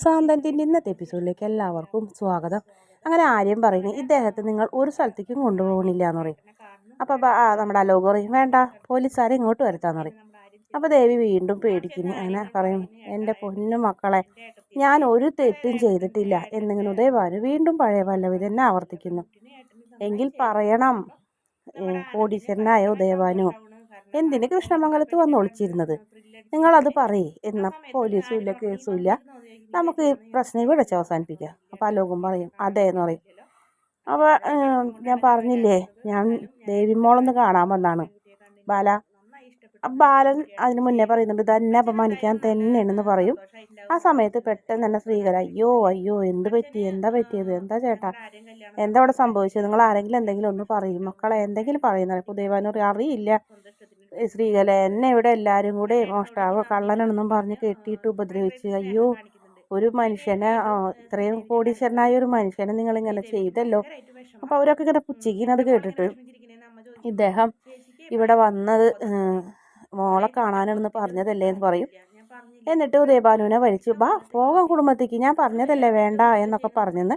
സാന്തനത്തിന്റെ ഇന്നത്തെ എപ്പിസോഡിലേക്ക് എല്ലാവർക്കും സ്വാഗതം. അങ്ങനെ ആര്യം പറയുന്നത് ഇദ്ദേഹത്തെ നിങ്ങൾ ഒരു സ്ഥലത്തേക്കും കൊണ്ടുപോകണില്ല എന്ന് പറയും അപ്പോൾ നമ്മുടെ അലോക് പറയും വേണ്ട പോലീസുകാരെ ഇങ്ങോട്ട് വരുത്താന്ന് പറയും. അപ്പോൾ ദേവി വീണ്ടും പേടിക്കുന്നു അങ്ങനെ പറയും എന്റെ പൊന്നു മക്കളെ ഞാൻ ഒരു തെറ്റും ചെയ്തിട്ടില്ല. എന്നിങ്ങനെ ഉദയഭാനു വീണ്ടും പഴയ പല്ലവി തന്നെ ആവർത്തിക്കുന്നു. എങ്കിൽ പറയണം കോടീശ്വരനായ ഉദയഭാനു. എന്തിന് കൃഷ്ണമംഗലത്ത് വന്ന് ഒളിച്ചിരുന്നത്? നിങ്ങൾ അത് പറയേ. എന്ന പോലീസും ഇല്ല കേസും ഇല്ല. നമുക്ക് ഈ പ്രശ്നം ഇവിടെ വെച്ച് അവസാനിപ്പിക്കാം. അപ്പോൾ അലോകും പറയും അതെ എന്ന് പറയും. അപ്പോൾ ഞാൻ പറഞ്ഞില്ലേ ഞാൻ ദേവിമോളൊന്ന് കാണാൻ വന്നാണ്. ബാല ബാലൻ അതിന് മുന്നേ പറയുന്നുണ്ട് തന്നെ അപമാനിക്കാൻ തന്നെയാണെന്ന് പറയും. ആ സമയത്ത് പെട്ടെന്ന് തന്നെ സ്ത്രീകൾ അയ്യോ അയ്യോ എന്ത് പറ്റി? എന്താ പറ്റിയത്? എന്താ ചേട്ടാ? എന്താ അവിടെ സംഭവിച്ചത്? നിങ്ങൾ ആരെങ്കിലും എന്തെങ്കിലും ഒന്ന് പറയും. മക്കളെ എന്തെങ്കിലും പറയുന്നത് പുതിയവാനൂർ അറിയില്ല. ശ്രീകല എന്നെ ഇവിടെ എല്ലാവരും കൂടെ മോഷ്ടാവ് കള്ളനാണെന്നും പറഞ്ഞ് കെട്ടിയിട്ട് ഉപദ്രവിച്ച്. അയ്യോ ഒരു മനുഷ്യനെ ഇത്രയും കോടീശ്വരനായ ഒരു മനുഷ്യനെ നിങ്ങൾ ഇങ്ങനെ ചെയ്തല്ലോ. അപ്പോൾ അവരൊക്കെ ഇങ്ങനെ പുച്ഛിക്കുന്നത് കേട്ടിട്ട് ഇദ്ദേഹം ഇവിടെ വന്നത് മോളെ കാണാനാണെന്ന് പറഞ്ഞതല്ലേ എന്ന് പറയും. എന്നിട്ട് ഉദയഭാനുവിനെ വലിച്ചു ബാ പോകാം കുടുംബത്തേക്ക് ഞാൻ പറഞ്ഞതല്ലേ വേണ്ട എന്നൊക്കെ പറഞ്ഞെന്ന്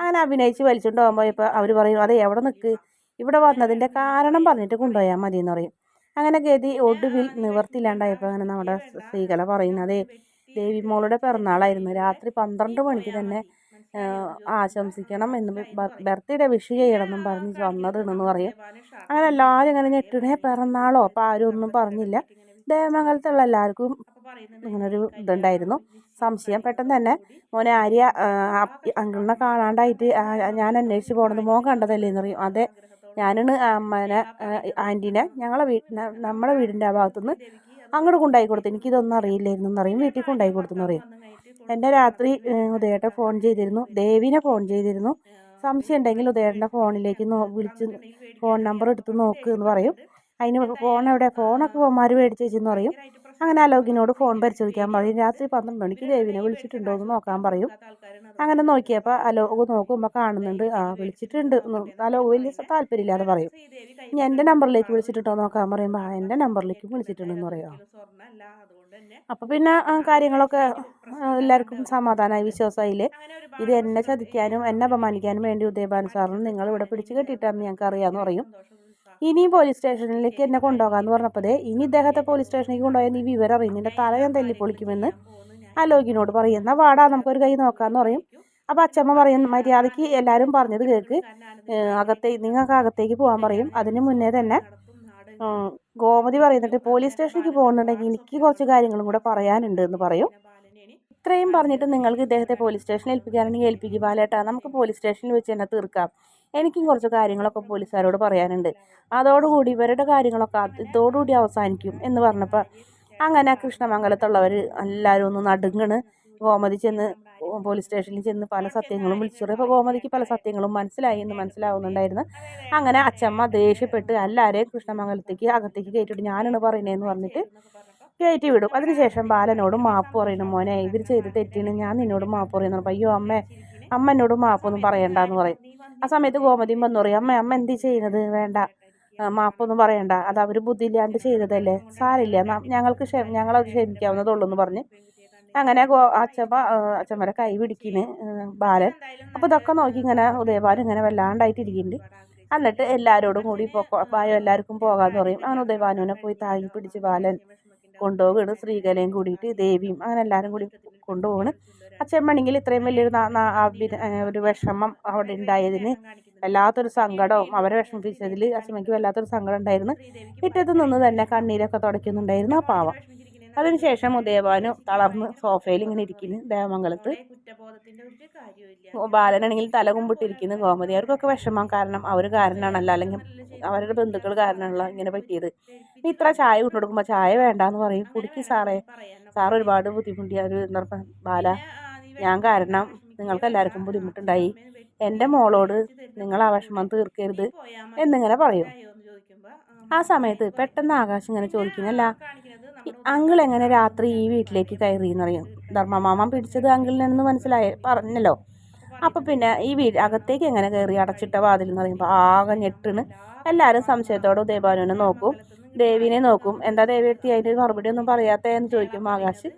അങ്ങനെ അഭിനയിച്ച് വലിച്ചുകൊണ്ട് പോകുമ്പോൾ ഇപ്പോൾ അവർ പറയും അതെ എവിടെ നിൽക്ക് ഇവിടെ വന്നതിന്റെ കാരണം പറഞ്ഞിട്ട് കൊണ്ടുപോയാൽ മതി എന്ന് പറയും. അങ്ങനെ ഗതി ഒടുവിൽ നിവർത്തിയില്ലാണ്ടായപ്പോൾ അങ്ങനെ നമ്മുടെ സ്ത്രീകല പറയുന്നത് ദേവിമോളുടെ പിറന്നാളായിരുന്നു. രാത്രി പന്ത്രണ്ട് മണിക്ക് തന്നെ ആശംസിക്കണം എന്ന് ബർത്ത്ഡേ വിഷ് ചെയ്യണം എന്നും പറഞ്ഞ് വന്നതെന്ന് പറയും. അങ്ങനെ എല്ലാവരും ഇങ്ങനെ ഞെട്ടിടേ പിറന്നാളോ? അപ്പോൾ ആരും ഒന്നും പറഞ്ഞില്ല. ദേവമംഗലത്തുള്ള എല്ലാവർക്കും ഇങ്ങനൊരു ഇതുണ്ടായിരുന്നു. സംശയം പെട്ടെന്ന് തന്നെ മോനെ ആര്യ അങ്കിളിനെ കാണാണ്ടായിട്ട് ഞാൻ അന്വേഷിച്ച് പോകണത് മോൻ കണ്ടതല്ലേ എന്ന് പറയും. അതെ ഞാനാണ് അമ്മനെ ആന്റീനെ ഞങ്ങളെ വീട്ടിന് നമ്മളെ വീടിന്റെ ആ ഭാഗത്തുനിന്ന് അങ്ങോട്ട് കൊണ്ടായി കൊടുത്തു. എനിക്കിതൊന്നും അറിയില്ലായിരുന്നു. എന്ന് പറയും വീട്ടിൽ കൊണ്ടായി കൊടുത്തെന്ന് പറയും. എന്റെ രാത്രി ഉദയേട്ടൻ ഫോൺ ചെയ്തിരുന്നു. ദേവിനെ ഫോൺ ചെയ്തിരുന്നു. സംശയം ഉണ്ടെങ്കിൽ ഉദയേട്ടന്റെ ഫോണിലേക്ക് നോ വിളിച്ച് ഫോൺ നമ്പർ എടുത്ത് നോക്ക് എന്ന് പറയും. അതിന് ഫോൺ എവിടെ? ഫോണൊക്കെ പോന്മാർ മേടിച്ച് വെച്ചെന്ന് പറയും. അങ്ങനെ അലോകിനോട് ഫോൺ പരിശോധിക്കാൻ പറയും രാത്രി പന്ത്രണ്ട് മണിക്ക് ദേവിനെ വിളിച്ചിട്ടുണ്ടോ എന്ന് നോക്കാൻ പറയും. അങ്ങനെ നോക്കിയപ്പോൾ അലോക് നോക്കുമ്പോൾ കാണുന്നുണ്ട്. ആ വിളിച്ചിട്ടുണ്ട്. അലോക് വലിയ താല്പര്യമില്ലാതെ പറയും. ഇനി എന്റെ നമ്പറിലേക്ക് വിളിച്ചിട്ടുണ്ടോ നോക്കാൻ പറയുമ്പോൾ ആ എന്റെ നമ്പറിലേക്ക് വിളിച്ചിട്ടുണ്ടെന്ന് പറയാം. അപ്പോൾ പിന്നെ കാര്യങ്ങളൊക്കെ എല്ലാവർക്കും സമാധാനമായി വിശ്വാസമായില്ലേ? ഇത് എന്നെ ചതിക്കാനും എന്നെ അപമാനിക്കാനും വേണ്ടി ഉദയഭാൻ സാറിന് നിങ്ങൾ ഇവിടെ പിടിച്ചു കെട്ടിയിട്ടാണെന്ന് ഞങ്ങൾക്ക് അറിയാമെന്ന് പറയും. ഇനിയും പോലീസ് സ്റ്റേഷനിലേക്ക് എന്നെ കൊണ്ടുപോകാമെന്ന് പറഞ്ഞപ്പോൾ ഇനി ഇദ്ദേഹത്തെ പോലീസ് സ്റ്റേഷനിലേക്ക് കൊണ്ടുപോയാൽ നീ വിവരം അറിയും നിന്റെ തല ഞാൻ തല്ലിപ്പൊളിക്കുമെന്ന് അലോകിനോട് പറയും. എന്നാൽ വാടാ നമുക്കൊരു കൈ നോക്കാന്ന് പറയും. അപ്പോൾ അച്ഛമ്മ പറയും മര്യാദയ്ക്ക് എല്ലാവരും പറഞ്ഞത് കേൾക്ക് അകത്തേക്ക് നിങ്ങൾക്ക് അകത്തേക്ക് പോകാൻ പറയും. അതിന് മുന്നേ തന്നെ ഗോമതി പറയുന്നുണ്ട് പോലീസ് സ്റ്റേഷനിലേക്ക് പോകുന്നുണ്ടെങ്കിൽ എനിക്ക് കുറച്ച് കാര്യങ്ങളും കൂടെ പറയാനുണ്ട് എന്ന് പറയും. ഇത്രയും പറഞ്ഞിട്ട് നിങ്ങൾക്ക് ഇദ്ദേഹത്തെ പോലീസ് സ്റ്റേഷനിൽ ഏൽപ്പിക്കാനാണെങ്കിൽ ഏൽപ്പിക്കുക ബാലേട്ടാ. നമുക്ക് പോലീസ് സ്റ്റേഷനിൽ വെച്ച് തന്നെ തീർക്കാം. എനിക്കും കുറച്ച് കാര്യങ്ങളൊക്കെ പോലീസുകാരോട് പറയാനുണ്ട്. അതോടുകൂടി ഇവരുടെ കാര്യങ്ങളൊക്കെ ഇതോടുകൂടി അവസാനിക്കും എന്ന് പറഞ്ഞപ്പോൾ അങ്ങനെ കൃഷ്ണമംഗലത്തുള്ളവർ എല്ലാവരും ഒന്ന് നടുങ്ങണ്. ഗോമതി ചെന്ന് പോലീസ് സ്റ്റേഷനിൽ ചെന്ന് പല സത്യങ്ങളും വിളിച്ചു അപ്പോൾ ഗോമതിക്ക് പല സത്യങ്ങളും മനസ്സിലായി എന്ന് മനസ്സിലാവുന്നുണ്ടായിരുന്നു. അങ്ങനെ അച്ചമ്മ ദേഷ്യപ്പെട്ട് എല്ലാവരെയും കൃഷ്ണമംഗലത്തേക്ക് അകത്തേക്ക് കയറ്റിയിട്ട് ഞാനാണ് പറയുന്നതെന്ന് പറഞ്ഞിട്ട് കയറ്റി വിടും. അതിനുശേഷം ബാലനോട് മാപ്പ് പറയണം മോനെ ഇവർ ചെയ്ത് തെറ്റിന് ഞാൻ നിന്നോട് മാപ്പ് പറയുന്നു. അയ്യോ അമ്മേ അമ്മ എന്നോട് മാപ്പൊന്നും പറയണ്ടെന്ന് പറയും. ആ സമയത്ത് ഗോമതിയും വന്നു പറയും അമ്മ അമ്മ എന്ത് ചെയ്യുന്നത്? വേണ്ട. മാപ്പൊന്നും പറയണ്ട. അത് അവർ ബുദ്ധിയില്ലാണ്ട് ചെയ്തതല്ലേ? സാരില്ല ഞങ്ങൾക്ക് ഞങ്ങളത് ക്ഷമിക്കാവുന്നതുള്ളൂ എന്ന് പറഞ്ഞ് അങ്ങനെ ഗോ അച്ഛമ്മ അച്ഛമ്മരെ കൈ പിടിക്കുന്നു ബാലൻ. അപ്പോൾ ഇതൊക്കെ നോക്കി ഇങ്ങനെ ഉദയഭാൻ ഇങ്ങനെ വല്ലാണ്ടായിട്ടിരിക്കുന്നുണ്ട് എന്നിട്ട് എല്ലാവരോടും കൂടി ബായോ എല്ലാവർക്കും പോകാമെന്ന് പറയും. അങ്ങനെ ഉദയഭാനുവിനെ പോയി താങ്ങി പിടിച്ച് ബാലൻ കൊണ്ടുപോവുകയാണ്. ശ്രീകലയും കൂടിയിട്ട് ദേവിയും അങ്ങനെ എല്ലാവരും കൂടി കൊണ്ടുപോവാണ്. അച്ഛമ്മണെങ്കിൽ ഇത്രയും വലിയൊരു ഒരു വിഷമം അവിടെ ഉണ്ടായതിന് വല്ലാത്തൊരു സങ്കടവും അവരെ വിഷമിപ്പിച്ചതിൽ അച്ഛമ്മയ്ക്ക് വല്ലാത്തൊരു സങ്കടം ഉണ്ടായിരുന്നു. പിറ്റത്ത് നിന്ന് തന്നെ കണ്ണീരൊക്കെ തുടയ്ക്കുന്നുണ്ടായിരുന്നു ആ പാവം. അതിനുശേഷം ഉദയഭാനു തളർന്ന് സോഫയിൽ ഇങ്ങനെ ഇരിക്കുന്നു ദേവമംഗലത്ത് ബാലനാണെങ്കിൽ തല കുമ്പിട്ടിരിക്കുന്നു ഗോമതി. അവർക്കൊക്കെ വിഷമം കാരണം അവർ കാരണമാണല്ലോ അല്ലെങ്കിൽ അവരുടെ ബന്ധുക്കൾ കാരണമാണല്ലോ ഇങ്ങനെ പറ്റിയത്. ഇത്ര ചായ കൊണ്ടു കൊടുക്കുമ്പോൾ ചായ വേണ്ടാന്ന് പറയും. കുടിക്ക് സാറേ. സാർ ഒരുപാട് ബുദ്ധിമുട്ടിയ ഒരു ബാല ഞാൻ കാരണം നിങ്ങൾക്ക് എല്ലാവർക്കും ബുദ്ധിമുട്ടുണ്ടായി. എന്റെ മോളോട് നിങ്ങൾ ആ വിഷമം തീർക്കരുത് എന്നിങ്ങനെ പറയും. ആ സമയത്ത് പെട്ടെന്ന് ആകാശം ഇങ്ങനെ ചോദിക്കുന്നല്ല അങ്കിൾ എങ്ങനെ രാത്രി ഈ വീട്ടിലേക്ക് കയറി എന്നറിയും ധർമ്മമാമൻ പിടിച്ചത് അങ്കിളിനെന്ന് മനസ്സിലായ പറഞ്ഞല്ലോ. അപ്പം പിന്നെ ഈ വീട് അകത്തേക്ക് എങ്ങനെ കയറി അടച്ചിട്ട വാതിൽ എന്ന് പറയുമ്പോൾ ആകെ ഞെട്ടിന് എല്ലാവരും സംശയത്തോടെ ഉദയഭാനുവിനെ നോക്കും ദേവിനെ നോക്കും. എന്താ ദേവി എടുത്തി അതിന്റെ മറുപടി ഒന്നും പറയാത്തതെന്ന് ചോദിക്കും ആകാശ്.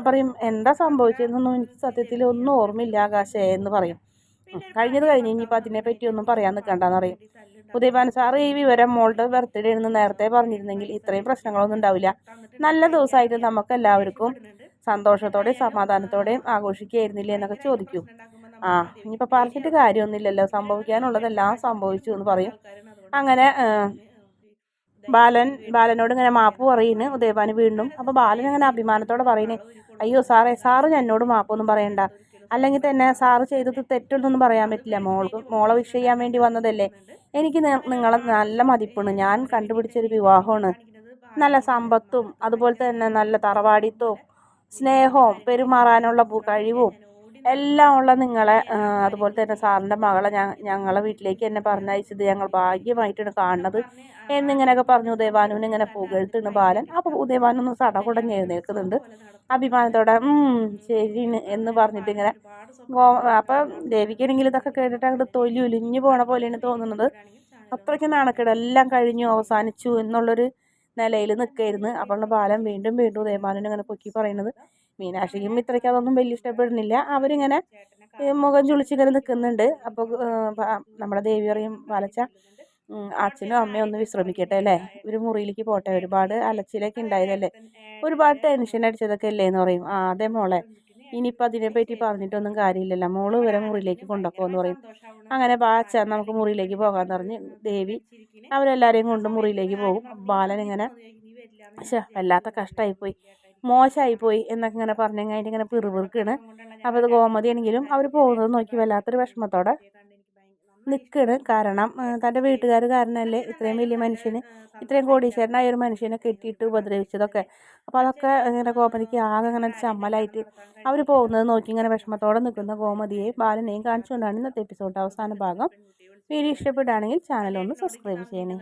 അപ്പം പറയും എന്താ സംഭവിച്ചതെന്നൊന്നും എനിക്ക് സത്യത്തിൽ ഒന്നും ഓർമ്മയില്ല ആകാശേ എന്ന് പറയും. കഴിഞ്ഞത് കഴിഞ്ഞ് ഇനിയിപ്പോൾ അതിനെ പറ്റി ഒന്നും പറയാൻ നിൽക്കണ്ടെന്ന് അറിയും ഉദയഭാൻ സാർ ഈ വിവരം മോളുടെ ബർത്ത്ഡേ എന്ന് നേരത്തെ പറഞ്ഞിരുന്നെങ്കിൽ ഇത്രയും പ്രശ്നങ്ങളൊന്നും ഉണ്ടാവില്ല. നല്ല ദിവസമായിട്ട് നമുക്ക് എല്ലാവർക്കും സന്തോഷത്തോടെയും സമാധാനത്തോടെയും ആഘോഷിക്കുകയായിരുന്നില്ലേ എന്നൊക്കെ ചോദിക്കും. ആ ഇനിയിപ്പോൾ പറഞ്ഞിട്ട് കാര്യമൊന്നുമില്ലല്ലോ. സംഭവിക്കാനുള്ളതെല്ലാം സംഭവിച്ചു എന്ന് പറയും. അങ്ങനെ ബാലൻ ബാലനോട് ഇങ്ങനെ മാപ്പ് പറയുന്നു ഉദയഭാന് വീണ്ടും അപ്പോൾ ബാലൻ അങ്ങനെ അഭിമാനത്തോടെ പറയുന്നേ അയ്യോ സാറേ സാറ് എന്നോട് മാപ്പൊന്നും പറയണ്ട. അല്ലെങ്കിൽ തന്നെ സാറ് ചെയ്തത് തെറ്റൊന്നും പറയാൻ പറ്റില്ല. മോൾക്ക് മോളെ വിഷ് ചെയ്യാൻ വേണ്ടി വന്നതല്ലേ. എനിക്ക് നിങ്ങളെ നല്ല മതിപ്പാണ്. ഞാൻ കണ്ടുപിടിച്ചൊരു വിവാഹമാണ്. നല്ല സമ്പത്തും അതുപോലെ തന്നെ നല്ല തറവാടിത്തവും സ്നേഹവും പെരുമാറാനുള്ള കഴിവും എല്ലാം ഉള്ള നിങ്ങളെ അതുപോലെ തന്നെ സാറിന്റെ മകളെ ഞങ്ങളെ വീട്ടിലേക്ക് എന്നെ പറഞ്ഞയച്ചത് ഞങ്ങൾ ഭാഗ്യമായിട്ടാണ് കാണുന്നത്. എന്നിങ്ങനെയൊക്കെ പറഞ്ഞു ഉദയവാനുവിന് ഇങ്ങനെ പുകഴ്ത്തുന്നു ബാലൻ. അപ്പോൾ ഉദയഭാനൊന്ന് സടകുടഞ്ഞ് എഴുന്നേൽക്കുന്നുണ്ട്. അഭിമാനത്തോടെ ശരി എന്ന് പറഞ്ഞിട്ട് ഇങ്ങനെ അപ്പം ദേവിക്കാണെങ്കിൽ ഇതൊക്കെ കേട്ടിട്ട് അങ്ങോട്ട് തൊലി ഒലിഞ്ഞു പോണ പോലെയാണ് തോന്നുന്നത്. അത്രയ്ക്ക് നാണക്കേട്. എല്ലാം കഴിഞ്ഞു അവസാനിച്ചു എന്നുള്ളൊരു നിലയിൽ നിൽക്കായിരുന്നു അപ്പോൾ ബാലൻ വീണ്ടും വീണ്ടും ഉദയഭാനുവിനെ ഇങ്ങനെ പൊക്കി പറയുന്നത്. മീനാക്ഷിക്കും ഇത്രയ്ക്ക് അതൊന്നും വലിയ ഇഷ്ടപ്പെടുന്നില്ല. അവരിങ്ങനെ മുഖം ചുളിച്ചിങ്ങനെ നിൽക്കുന്നുണ്ട്. അപ്പോൾ നമ്മുടെ ദേവി പറയും വലച്ച അച്ഛനും അമ്മയും ഒന്ന് വിശ്രമിക്കട്ടെ അല്ലേ? ഒരു മുറിയിലേക്ക് പോട്ടെ. ഒരുപാട് അലച്ചിലൊക്കെ ഉണ്ടായതല്ലേ? ഒരുപാട് ടെൻഷൻ അടിച്ചതൊക്കെ അല്ലേ എന്ന് പറയും. ആ അതെ മോളെ. ഇനിയിപ്പോൾ അതിനെപ്പറ്റി പറഞ്ഞിട്ടൊന്നും കാര്യമില്ലല്ലോ. മോൾ ഇവരെ മുറിയിലേക്ക് കൊണ്ടുപോകുമെന്ന് പറയും. അങ്ങനെ ബാച്ച നമുക്ക് മുറിയിലേക്ക് പോകാൻ പറഞ്ഞ് ദേവി അവരെല്ലാവരെയും കൊണ്ട് മുറിയിലേക്ക് പോകും. ബാലൻ ഇങ്ങനെ പക്ഷേ വല്ലാത്ത കഷ്ടമായിപ്പോയി മോശമായിപ്പോയി എന്നൊക്കെ ഇങ്ങനെ പറഞ്ഞു കഴിഞ്ഞാൽ ഇങ്ങനെ പിറുപിറുക്കാണ്. അപ്പോൾ ഗോമതി ഗോമതിയാണെങ്കിലും അവർ പോകുന്നത് നോക്കി വല്ലാത്തൊരു വിഷമത്തോടെ നിൽക്കണ് കാരണം തന്റെ വീട്ടുകാർ കാരണമല്ലേ ഇത്രയും വലിയ മനുഷ്യന് ഇത്രയും കോടീശ്വരനായ ഒരു മനുഷ്യനെ കെട്ടിയിട്ട് ഉപദ്രവിച്ചതൊക്കെ. അപ്പോൾ അതൊക്കെ ഇങ്ങനെ ഗോമതിക്ക് ആകെ ഇങ്ങനെ ഒരു ചമ്മലായിട്ട് അവർ പോകുന്നത് നോക്കി ഇങ്ങനെ വിഷമത്തോടെ നിൽക്കുന്ന ഗോമതിയെയും ബാലനെയും കാണിച്ചുകൊണ്ടാണ് ഇന്നത്തെ എപ്പിസോഡ് അവസാന ഭാഗം. വീഡിയോ ഇഷ്ടപ്പെടുകയാണെങ്കിൽ ചാനൽ ഒന്ന് സബ്സ്ക്രൈബ് ചെയ്യണേ.